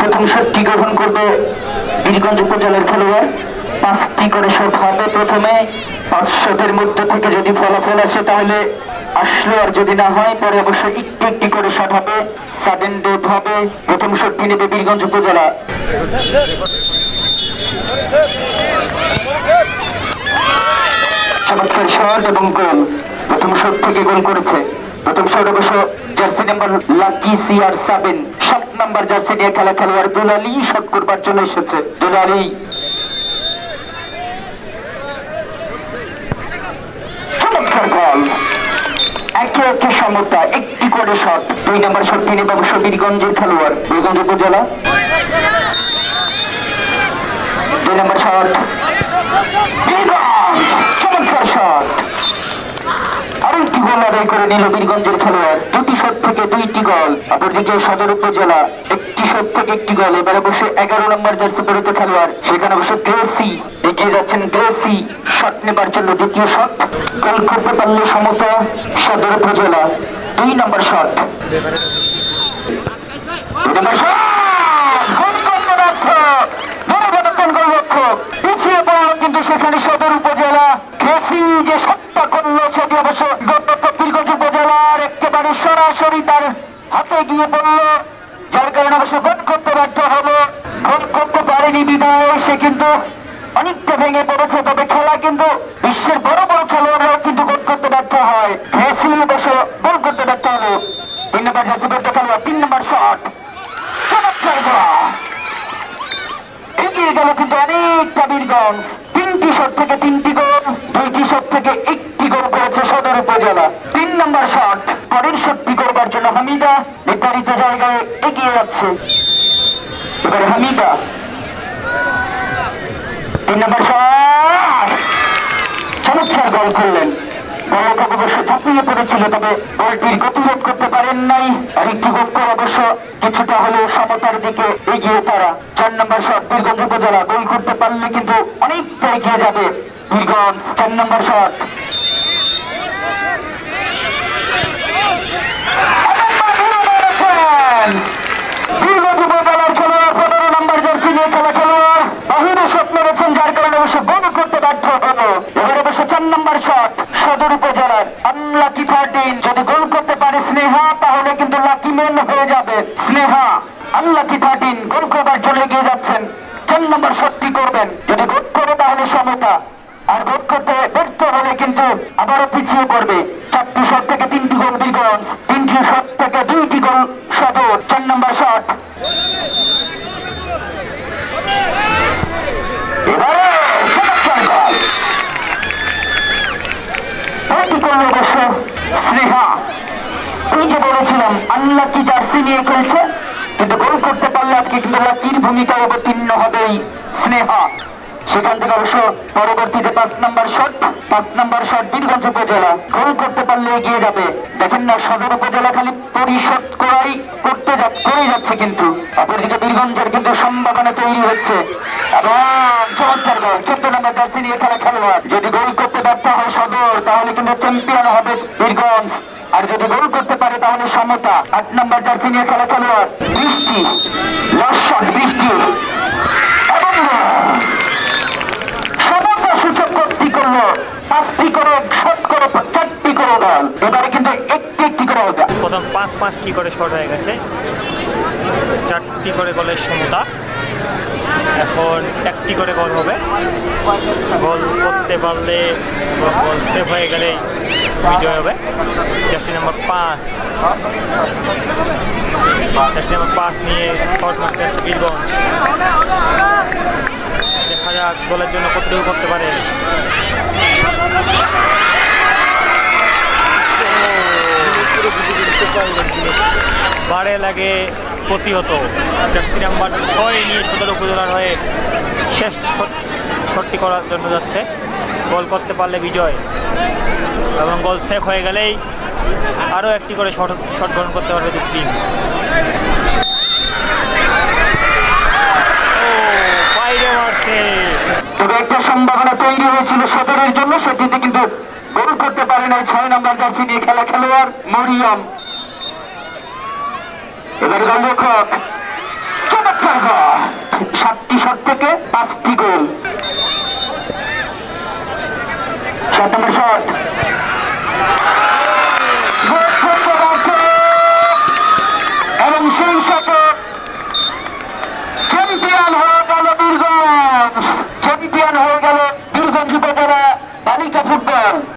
প্রথম শটটি গ্রহণ করবে বীরগঞ্জ উপজেলার খেলোয়াড়। পাঁচটি করে শট হবে প্রথমে পাঁচ শটের মধ্যে থেকে যদি ফলাফল আসে তাহলে আসলো আর যদি না হয়, পরে অবশ্য একটি একটি করে শট হবে সাডেন ডেথ হবে। প্রথম শটটি নেবে বীরগঞ্জ উপজেলা। চমৎকার শট এবং গোল। প্রথম শট থেকে গোল করেছে। প্রথম শট অবশ্য জার্সি নাম্বার লাকি সিআর সাবেন। নাম্বার জার্সি নিয়ে খেলা খেলোয়াড় দুলালি শট করবার জন্য এসেছে। দুলালি। চমৎকার একে একে সমতা, একটি করে শট দুই নম্বর শট তিনি অবশ্য বীরগঞ্জের খেলোয়াড়। বীরগঞ্জ উপজেলা। দুই নম্বর শট বীরগঞ্জ চমৎকার শট আদায় করে নিল বীরগঞ্জের খেলোয়াড়। দুটি শট থেকে দুইটি গোল। অপরদিকে সদর উপজেলা একটি শট থেকে একটি গোল। এবার অবশ্য এগারো নম্বর জার্সি পরিত খেলোয়াড়। সেখানে অবশ্য গ্রেসি। এগিয়ে যাচ্ছেন গ্রেসি। শট নেবার জন্য দ্বিতীয় শট। গোল করতে পারলে সমতা সদর উপজেলা। দুই নম্বর শট। শট! কিন্তু সেখানে সদর উপজেলা। গ্রেসি যে শটটা করল সেটি অবশ্য গোলরক্ষক বীরগঞ্জ উপজেলার একেবারে সরাসরি তার হাতে গিয়ে পড়ল যার কারণে অবশ্য গোল করতে ব্যর্থ হলো গোল করতে পারেনি বিদায় সে কিন্তু অনেকটা ভেঙে পড়েছে, তবে খেলা কিন্তু বিশ্বের বড় বড় খেলোয়াড়রাও কিন্তু গোল করতে ব্যর্থ হয়। গ্রেসি অবশ্য গোল করতে ব্যর্থ হলো। তিন নম্বর জার্সি পরিত খেলোয়াড়, তিন নম্বর শট। চমৎকার এগিয়ে গেল কিন্তু অনেকটা বীরগঞ্জ। তিনটি শট থেকে তিনটি গোল। যাচ্ছে এবারে হামিদা। তিন নম্বর চমৎকার গোল করলেন কিছুটা হলেও সমতার গোল করতে পারলে কিন্তু অনেকটা এগিয়ে যাবে বীরগঞ্জ। চার নম্বর শট বীরগঞ্জ উপজেলার খেলোয়াড় পনেরো নম্বর জার্সি নিয়ে খেলা খেলোয়াড় বাহিরে শট মেরেছেন যার কারণে অবশ্য গোল করতে ব্যর্থ হলো এবার অবশ্য চার নম্বর শট সদর উপজেলার আনলাকি থার্টিন যদি গোল করতে পারে স্নেহা, তাহলে কিন্তু লাকি মেন হয়ে যাবে। স্নেহা আনলাকি থার্টিন গোল করবার জন্য এগিয়ে যাচ্ছেন। চার নম্বর শটটি করবেন। যদি গোল করে তাহলে সমতা। আর গোল করতে ব্যর্থ হলে কিন্তু আবারও পিছিয়ে পড়বে। চারটি শট থেকে তিনটি গোল বীরগঞ্জ তিনটি শট থেকে দুইটি গোল সদর চার নম্বর শট এবারে চমৎকার গোল গোলটি করল অবশ্য স্নেহা বলেছিলাম আনলাকি জার্সি নিয়ে খেলছে? কিন্তু গোল করতে পারলে আজকে কিন্তু লাকির ভূমিকায় অবতীর্ণ হবেই, স্নেহা। সেখান থেকে অবশ্য পরবর্তীতে পাঁচ নাম্বার শট, পাঁচ নাম্বার শট বীরগঞ্জ উপজেলা। গোল করতে পারলে এগিয়ে যাবে। দেখেন না, সদর উপজেলা খালি পরিশোধ করাই করতে করে যাচ্ছে কিন্তু। অপরদিকে বীরগঞ্জের কিন্তু সম্ভাবনা তৈরি হচ্ছে। এবং চমৎকার গোল চোদ্দ নম্বর জার্সি নিয়ে খেলা খেলোয়াড়। যদি গোল করতে ব্যর্থ হয় সদর, তাহলে কিন্তু চ্যাম্পিয়ন হবে বীরগঞ্জ। আর যদি গোল করতে পারে তাহলে সমতা। আট নম্বর জার্সি নিয়ে খেলা খেলোয়াড়। বৃষ্টি লাস্ট বৃষ্টি। সমতা সূচক কর্তৃ করল। পাঁচটি করে শট করে, চারটি করে গোল এবারে কিন্তু একটি একটি করে হবে। প্রথম পাঁচ, পাঁচটি করে শট হয়ে গেছে। চারটি করে গোলের সমতা। এখন একটি করে গোল হবে। গোল করতে পারলে গোল সেভ হয়ে গেলেই বিজয় হবে। জার্সি নাম্বার পাঁচ। জার্সি নাম্বার পাঁচ নিয়ে শট মারতে আসছে বীরগঞ্জ। দেখা যাক গোলের জন্য কতটুকু করতে পারে। বারে লাগে প্রতিহত। জার্সি নাম্বার ছয় নিয়ে সদর উপজেলার হয়ে শেষ শট- শটটি করার জন্য যাচ্ছে। গোল করতে পারলে বিজয়। এবং গোল সেফ হয়ে গেলেই আরও একটি করে শট শট গ্রহণ করতে পারবে দু টিম। একটা সম্ভাবনা তৈরি হয়েছিল সদরের জন্য, সেটিতে কিন্তু গোল করতে পারে না ছয় নম্বর জার্সি নিয়ে খেলা খেলোয়াড় মরিয়ম। এবারে গোলরক্ষক চমৎকার সাতটি শট থেকে পাঁচটি গোল। সাত নম্বর শট।